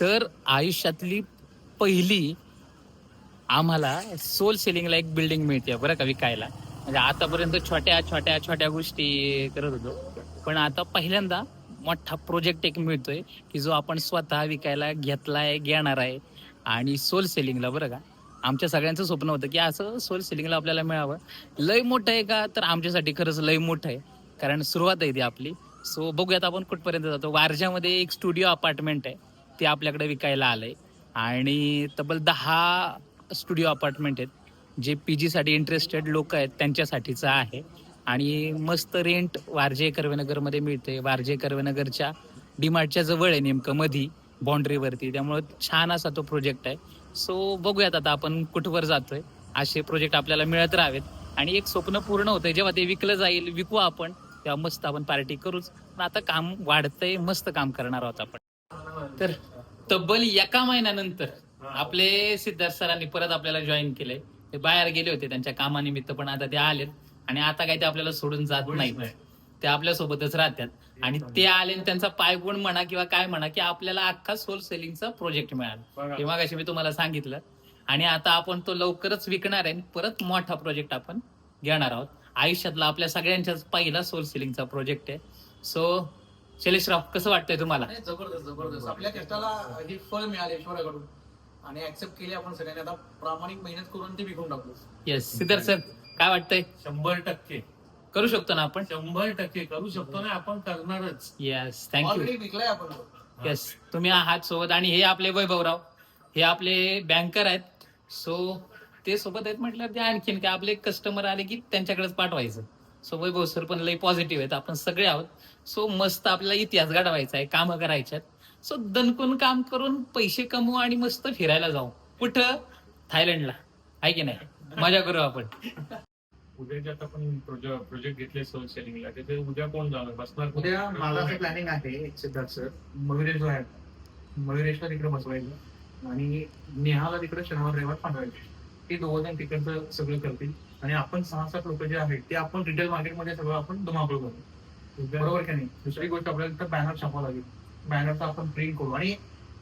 तर आयुष्यातली पहिली आम्हाला सोल सेलिंगला एक बिल्डिंग मिळते बरं का विकायला. म्हणजे आतापर्यंत छोट्या छोट्या छोट्या गोष्टी करत होतो. पण आता पहिल्यांदा मोठा प्रोजेक्ट एक मिळतोय की जो आपण स्वतः विकायला घेतलाय घेणार आहे. आणि सोल सेलिंगला बरं का. आमच्या सगळ्यांचं स्वप्न होतं की असं सोल सेलिंगला आपल्याला मिळावं. लय मोठं आहे का? तर आमच्यासाठी खरंच लय मोठं आहे. कारण सुरुवात आहे ती आपली. सो बघूयात आपण कुठपर्यंत जातो. वारजामध्ये एक स्टुडिओ अपार्टमेंट आहे. ते आपल्याकडे विकायला आलंय. आणि तब्बल दहा स्टुडिओ अपार्टमेंट आहेत जे पी जीसाठी इंटरेस्टेड लोक आहेत त्यांच्यासाठीचं आहे. आणि मस्त रेंट वारजे कर्वेनगरमध्ये मिळते वारजे कर्वेनगरच्या डीमार्टच्या जवळ आहे नेमकं मधी बाउंड्रीवरती. त्यामुळं छान असा तो प्रोजेक्ट आहे. सो बघूयात आता आपण कुठवर जातोय. असे प्रोजेक्ट आपल्याला मिळत राहावेत. आणि एक स्वप्न पूर्ण होतंय जेव्हा ते विकलं जाईल विकू आपण तेव्हा मस्त आपण पार्टी करूच. पण आता काम वाढतंय मस्त काम करणार आहोत आपण. तर तब्बल एका महिन्यानंतर आपले सिद्धार्थ सरांनी परत आपल्याला जॉईन केलंय. ते बाहेर गेले होते त्यांच्या कामानिमित्त पण आता ते आलेत. आणि आता काही ते आपल्याला सोडून जात नाहीत. ते आपल्या सोबतच राहतात. आणि ते आले आणि त्यांचा पायगुण म्हणा किंवा काय म्हणा की आपल्याला अख्खा सोल सेलिंगचा प्रोजेक्ट मिळाला. हे मागाशी मी तुम्हाला सांगितलं. आणि आता आपण तो लवकरच विकणार आहे आणि परत मोठा प्रोजेक्ट आपण घेणार आहोत. आयुष्यातला आपल्या सगळ्यांच्याच पहिला सोल सेलिंगचा प्रोजेक्ट आहे. सो शैलेशराव कसं वाटतंय तुम्हाला? नाही, जबरदस्त जबरदस्त. आपल्या कष्टाला हे फळ मिळाले ईश्वराकडून. आणि ऍक्सेप्ट केले आपण सगळ्यांनी. आता प्रामाणिक मेहनत करून ते विकून टाकू. येस सिद्धार्थ सर काय वाटतंय? शंभर टक्के. करू शकतो ना आपण? शंभर टक्के. करू शकतो ना आपण करणारच. येस थँक्यू ऑलरेडी विकलाय आपण. येस तुम्ही आहात सोबत आणि हे आपले वैभवराव हे आपले बँकर आहेत. सो ते सोबत आहेत म्हटलं ते आणखीन काय आपले कस्टमर आले की त्यांच्याकडेच पाठवायचं. सो वैभव सर पण लई पॉझिटिव्ह आहेत. आपण सगळे आहोत. सो मस्त आपल्याला इतिहास घडवायचा आहे कामं करायच्यात. सो दणकून काम करून पैसे कमवू आणि मस्त फिरायला जाऊ. कुठं? थायलंडला. आहे की नाही? मजा करू आपण. उद्याचे आता आपण प्रोजेक्ट घेतले सोल सेलिंगला त्याचे उद्या कोण जाणार? बसणार कोण? उद्या माझं असं प्लॅनिंग आहे सिद्धार्थ सर मयुरेश जो आहे. मयुरेशला तिकडे बसवायचं. आणि नेहाला तिकडे शनिवार रविवार पाठवायचे. ते दोघं जण तिकडचं सगळं करतील. आणि आपण सहा सात लोक जे आहेत ते आपण रिटेल मार्केटमध्ये सगळं आपण धुमाकूळ करू बरोबर. का नाही? दुसरी गोष्ट आपल्याला तर बॅनर छापावं लागेल. बॅनरचा आपण प्रिंट करू आणि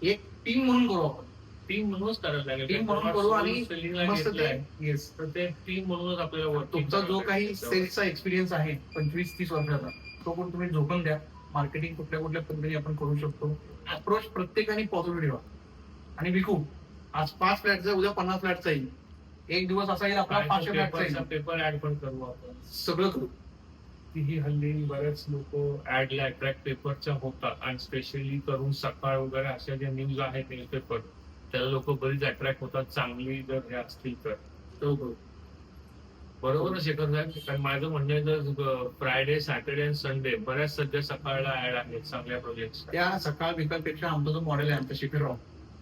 एक टीम म्हणून करू आपण. टीम म्हणूनच करायला लागेल. टीम म्हणून करू आणि सेलिंगला मस्त घेतलंय. ते. येस तर ते टीम म्हणूनच आपल्याला तुमचा जो काही. सेल्सचा एक्सपिरियन्स आहे पंचवीस तीस वर्षाचा तो पण तुम्ही झोकून द्या. मार्केटिंग कुठल्या कुठल्या पद्धतीने आपण करू शकतो. अप्रोच प्रत्येकाने पॉझिटिव्ह ठेवा. आणि विकू. आज पाच फ्लॅटचा उद्या पन्नास फ्लॅटचा येईल. एक दिवस असा येईल आपला पाचशे फ्लॅटचा पेपरचा येईल पेपर ऍड पण करू आपण. सगळं करू. ही हल्ली बरेच लोक ऍडला अट्रॅक्ट पेपरच्या होतात आणि स्पेशली करून सकाळ वगैरे अशा ज्या न्यूज आहेत न्यूजपेपर त्याला लोक बरीच अट्रॅक्ट होतात. चांगली जर हे असतील तर. सगळं करू बरोबर ना शेखर साहेब. कारण माझं म्हणणं आहे जर फ्रायडे सॅटर्डे आणि संडे बऱ्याच सध्या सकाळला ऍड आहेत चांगल्या प्रोजेक्ट त्या सकाळ विकापेक्षा आमचा जो मॉडेल आहे आमचा शिखरराव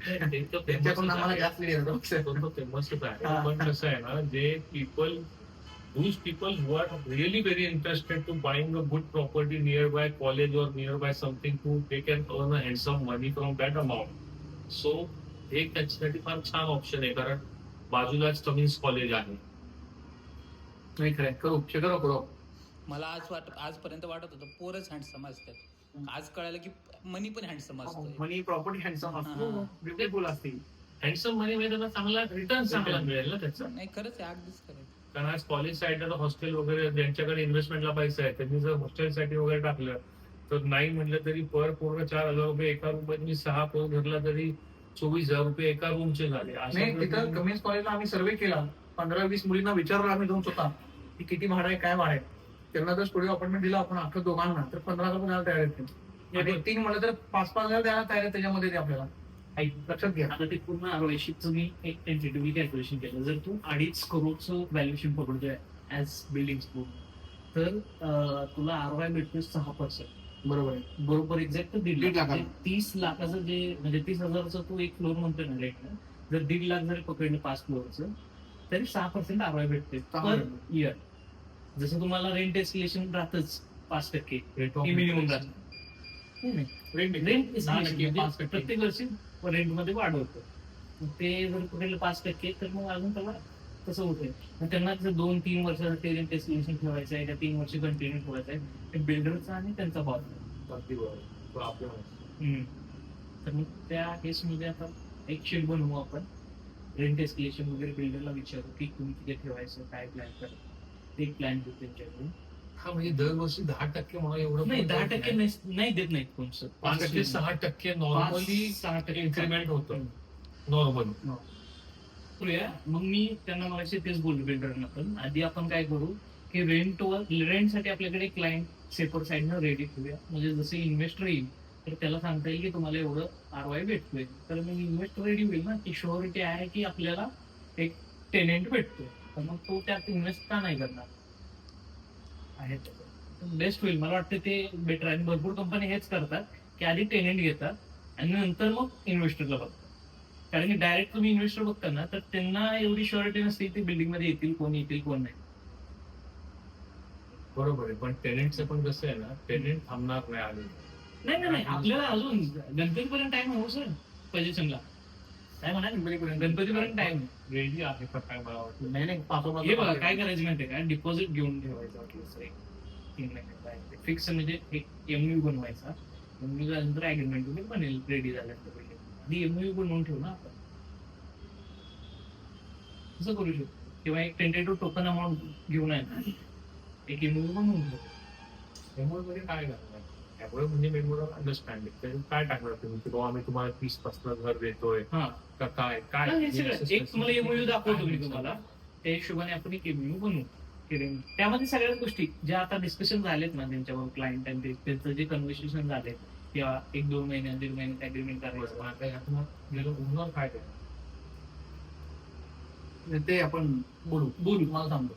त्यांच्याकडून आम्हाला जास्त आहे ना जे people those people who really very interested to buying good property near by college or near by something to they can earn a handsome money from that amount so हे त्यांच्यासाठी फार छान ऑप्शन आहे कारण बाजूलाच कमिन्स कॉलेज आहे. नाही खरं करू शकर करू. मला आज वाट आजपर्यंत वाटत होतं पोरच हँडसम असतात आज कळालं की मनी पण हँडसम असतो मनी प्रॉपर्टी हँडसम असतो हा. ब्युटिफुल असतील. हँडसम मनी म्हणजे त्यांना चांगला रिटर्न चांगला मिळेल ना त्याचा. नाही खरंच आहे अगदीच खरं. कारण आज कॉलेज साईडला हॉस्टेल वगैरे ज्यांच्याकडे इन्व्हेस्टमेंटला पैसा आहे त्यांनी जर हॉस्टेलसाठी वगैरे टाकलं तर नाही म्हटलं तरी पर पूर्ण चार हजार रुपये एका रूममध्ये मी सहा पोर धरला तरी चोवीस हजार रुपये एका रूमचे झाले. नाही तिथं कमिन्स कॉलेजला आम्ही सर्वे केला. पंधरा वीस मुलींना विचारलं आम्ही जाऊन स्वतः. की किती भाडं आहे काय भाडं आहे? त्यांना जर स्टुडिओ अपार्टमेंट दिला आपण अख्खं दोघांना तर पंधरा हजार द्यायला तयार. आणि तीन म्हणलं तर पाच पाच हजार द्यायला तयार त्याच्यामध्ये ते आपल्याला. लक्षात घ्या. आता ते पूर्ण आरओआयशी तुम्ही एक टेंटेटिव्हली कॅल्क्युलेशन केलं. जर तू अडीच करोडचं व्हॅल्युएशन पकडतोय ऍज बिल्डिंग स्कूल तर तुला आरओआय भेटतोय सहा पर्सेंट बरोबर आहे. बरोबर एक्झॅक्ट दीड लाख. म्हणजे तीस लाखाचं जे म्हणजे तीस हजारचं तू एक फ्लोअर म्हणतोय ना रेट जर दीड लाख जरी पकडलं पाच फ्लोअरचं तरी सहा पर्सेंट आरओआय भेटते पर. इयर जसं तुम्हाला रेंट एस्केलेशन राहतच पाच टक्के. Interest. राहतं. टक्के. प्रत्येक वर्षी रेंटमध्ये वाढ होतं ते जर कुठे पाच टक्के तर मग अजून त्याला तसं होतंय. त्यांना जर दोन तीन वर्षासाठी रेंट एस्टिमेशन ठेवायचं आहे का तीन वर्ष कंटिन्यू ठेवायचं आहे ते बिल्डरचा आणि त्यांचा आपल्या तर मग त्या केसमध्ये आता एक शीट बनवू आपण. रेंट एस्केलेशन वगैरे बिल्डरला विचारू की तुम्ही तिथे ठेवायचं काय प्लॅन करा ते एक प्लॅन घेऊ त्यांच्याकडून. हा म्हणजे दरवर्षी दहा टक्के मला एवढं नाही दहा टक्के नाही. देत नाहीत कोण सर. पाच ते सहा टक्के नॉर्मली सहा टक्के इन्क्रीमेंट होतं. नॉर्मल मग मी त्यांना मगाशी तेच बोललो बिल्डरना पण. आधी आपण काय करू की रेंटवर रेंटसाठी आपल्याकडे क्लायंट सेपर साईडनं रेडी ठेवूया. म्हणजे जसे इन्व्हेस्टर येईल तर त्याला सांगता येईल की तुम्हाला एवढं आर वाय भेटतोय. तर मग इन्व्हेस्टर रेडी होईल ना की शुअरिटी आहे की आपल्याला एक टेनेंट भेटतोय. तर मग तो त्यात इन्व्हेस्ट का नाही करणार? आहे बेस्ट होईल. मला वाटतं ते बेटर आणि भरपूर कंपनी हेच करतात की आधी टेनेंट घेतात आणि नंतर मग इन्व्हेस्टरला बघतात. कारण की डायरेक्ट तुम्ही इन्व्हेस्टर बघता ना तर त्यांना एवढी शुअरिटी नसते की बिल्डिंगमध्ये येतील कोण येतील कोण नाही. बरोबर आहे. पण टेनेंटचं पण कसं आहे ना टेनेंट थांबणार नाही आले नाही नाही नाही. आपल्याला अजून गणपतीपर्यंत टाइम हो सर. पोझिशनला काय म्हणा गणपतीपर्यंत टाइम रेडी आहे काय नाही नाही पाच हे बघा काय करायचं माहितीये का? डिपॉझिट घेऊन ठेवायचं वाटलं सर एक तीन महिन्याचा फिक्स म्हणजे एक एमयू बनवायचा. एमयू झाल्यानंतर अग्रीमेंट वगैरे बनेल रेडी झाल्यानंतर आधी एमयू बनवून ठेवू ना आपण. असं करू शकतो. किंवा एक टेंटेटिव्ह टोकन अमाऊंट घेऊन आहे ना एक एमयू बनवून ठेवू त्यामुळे म्हणजे काय करणार त्यामुळे म्हणजे मेमोरल अंडरस्टँडिंग त्याच्यात काय टाकणार तुम्ही? की बाबा आम्ही तुम्हाला तीसपासून घर देतोय. हा. का काय? काय? एक तुम्हाला एमओयू दाखवतो मी तुम्हाला. त्या हिशोबाने आपण एक एमओयू बनवू. त्यामध्ये सगळ्याच गोष्टी ज्या आता डिस्कशन झालेत ना त्यांच्यावर क्लायंट आणि त्यांचं जे कन्व्हर्सेशन झाले किंवा एक दोन महिन्यात दीड महिन्यात अग्रीमेंट करायचं. काय ते आपण बोलू. बोलू तुम्हाला सांगतो.